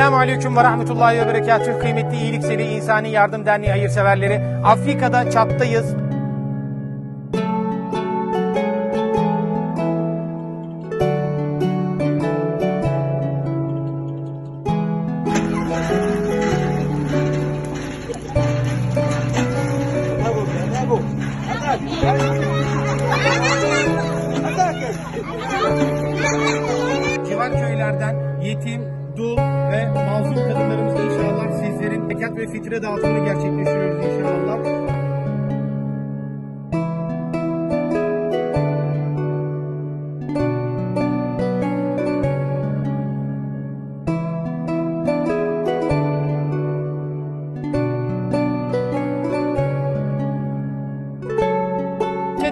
Selamun Aleyküm ve Rahmetullahi ve Berekatüh. Kıymetli İyilikseli İnsani Yardım Derneği hayırseverleri. Afrika'da çattayız. Civar köylerden yetim, dul ve mazlum kadınlarımız inşallah sizlerin zekat ve fitre dağıtımını gerçekleştiriyoruz inşallah.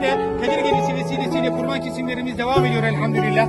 de Kadir Gecesi vesilesiyle kurban kesimlerimiz devam ediyor elhamdülillah.